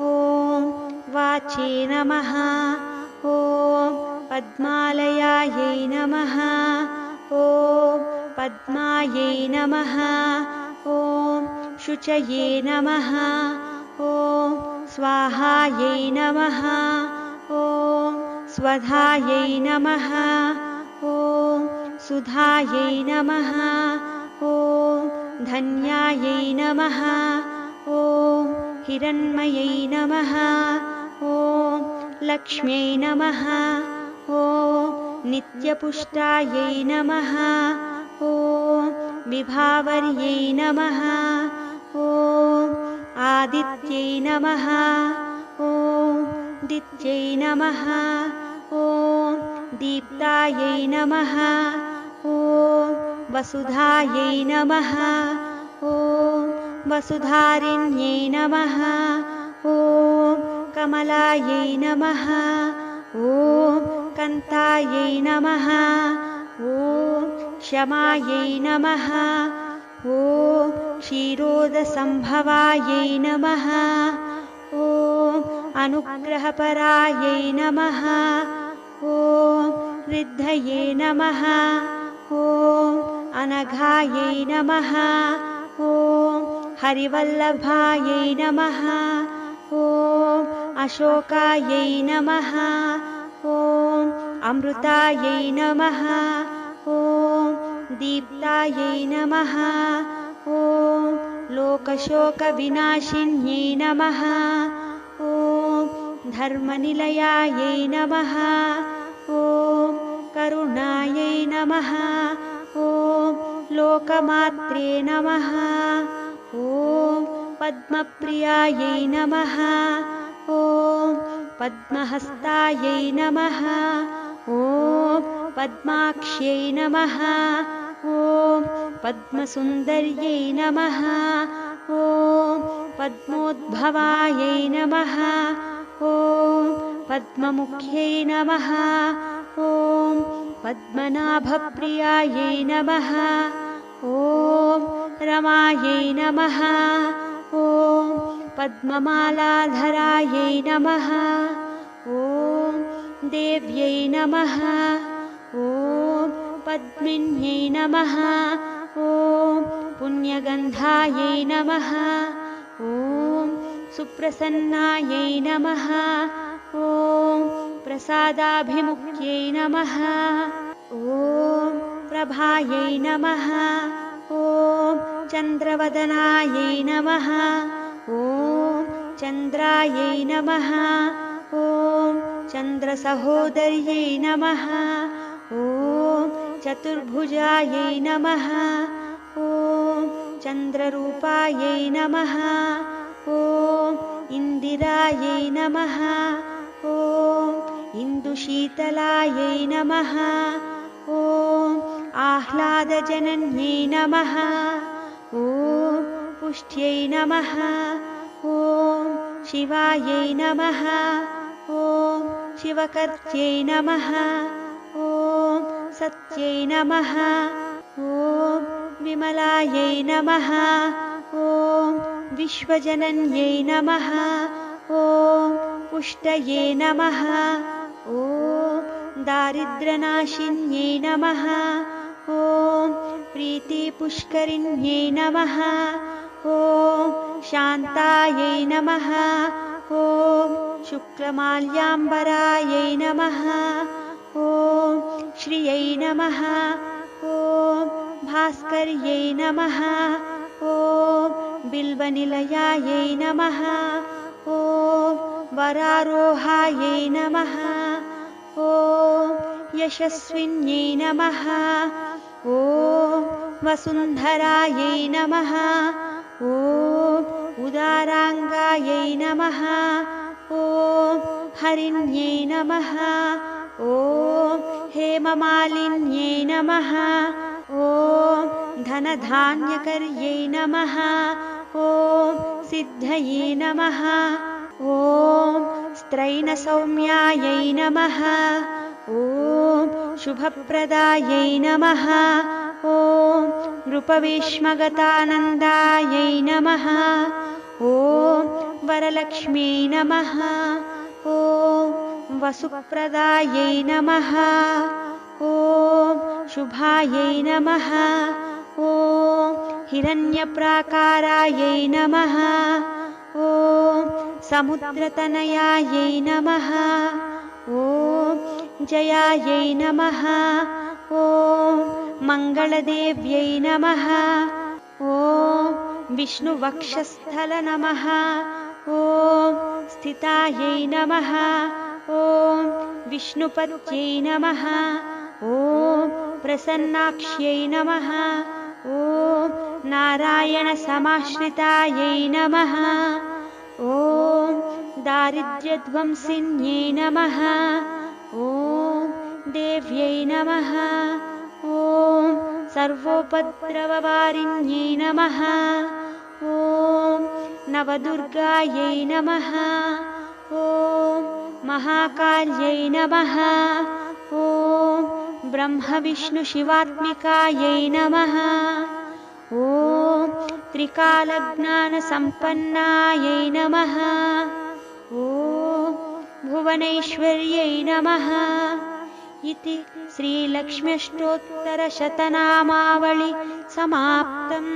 ॐ वाचे नमः। ॐ पद्मालयायै नमः। ॐ पद्मायै नमः। ॐ शुचये नमः। ॐ स्वाहायै नमः। ॐ स्वधायै नमः। ॐ सुधायै नमः। ॐ धन्यायै नमः। ॐ हिरण्मयै नमः। ॐ लक्ष्म्यै नमः। ॐ नित्यपुष्टायै नमः। ॐ विभावर्यै नमः। ॐ आदित्यै नमः। ॐ दित्यै नमः। ॐ दीप्तायै नमः। ॐ वसुधायै नमः वसुधारिण्यै नमः। ॐ कमलायै नमः। ॐ कन्तायै नमः। ॐ क्षमायै नमः। ॐ क्षीरोदसम्भवायै नमः। ॐ अनुग्रहपरायै नमः। ॐ वृद्धये नमः। ॐ अनघायै नमः हरिवल्लभायै नमः। ॐ अशोकायै नमः। ॐ अमृतायै नमः। ॐ दीप्तायै नमः। ॐ लोकशोकविनाशिन्यै नमः। ॐ धर्मनिलयायै नमः। ॐ करुणायै नमः। ॐ लोकमात्रे नमः ॐ पद्मप्रियायै नमः। ॐ पद्महस्तायै नमः। ॐ पद्माक्ष्यै नमः। ॐ पद्मसुन्दर्यै नमः। ॐ पद्मोद्भवायै नमः। ॐ पद्ममुख्यै नमः। ॐ पद्मनाभप्रियायै नमः। ॐ रमायै नमः। ॐ पद्ममालाधरायै नमः। ॐ देव्यै नमः। ॐ पद्मिन्यै नमः। ॐ पुण्यगन्धायै नमः। ॐ सुप्रसन्नायै नमः। ॐ प्रसादाभिमुख्यै नमः। ॐ प्रभायै नमः। ॐ चन्द्रवदनायै नमः। ॐ चन्द्रायै नमः। ॐ चन्द्रसहोदर्यै नमः। ॐ चतुर्भुजायै नमः। ॐ चन्द्ररूपायै नमः। ॐ इन्दिरायै नमः। ॐ इन्दुशीतलायै नमः। ॐ आह्लादजनन्यै नमः ॐ पुष्ट्यै नमः। ॐ शिवायै नमः। ॐ शिवकर्त्यै नमः। ॐ सत्यै नमः। ॐ विमलायै नमः। ॐ विश्वजनन्यै नमः। ॐ पुष्टये नमः। ॐ दारिद्र्यनाशिन्यै नमः ॐ प्रीतिपुष्करिण्यै नमः। ॐ शान्तायै नमः। ॐ शुक्लमाल्याम्बरायै नमः। ॐ श्रियै नमः। ॐ भास्कर्यै नमः। ॐ बिल्वनिलयायै नमः। ॐ वरारोहायै नमः। ॐ यशस्विन्यै नमः ॐ वसुन्धरायै नमः। ॐ उदाराङ्गायै नमः। ॐ हरिण्यै नमः। ॐ हेममालिन्यै नमः। ॐ धनधान्यकर्यै नमः। ॐ सिद्धये नमः। ॐ स्त्रैणसौम्यायै नमः। ॐ शुभप्रदायै नमः। ॐ नृपविष्मगतानन्दायै नमः। ॐ वरलक्ष्म्यै नमः। ॐ वसुप्रदायै नमः। ॐ शुभायै नमः। ॐ हिरण्यप्राकारायै नमः। ॐ समुद्रतनयायै नमः। ॐ जयायै नमः। ॐ मङ्गलदेव्यै नमः। ॐ विष्णुवक्षस्थल नमः। ॐ स्थितायै नमः। ॐ विष्णुपत्यै नमः। ॐ प्रसन्नाक्ष्यै नमः। ॐ नारायणसमाश्रितायै नमः। ॐ दारिद्र्यध्वंसिन्यै नमः ॐ देव्यै नमः। ॐ सर्वोपद्रववारिण्यै नमः। ॐ नवदुर्गायै नमः। ॐ महाकाल्यै नमः। ॐ ब्रह्मविष्णुशिवात्मिकायै नमः। ॐ त्रिकालज्ञानसम्पन्नायै नमः। ॐ भुवनैश्वर्यै नमः इति श्रीलक्ष्म्यष्टोत्तरशतनामावळि समाप्तम्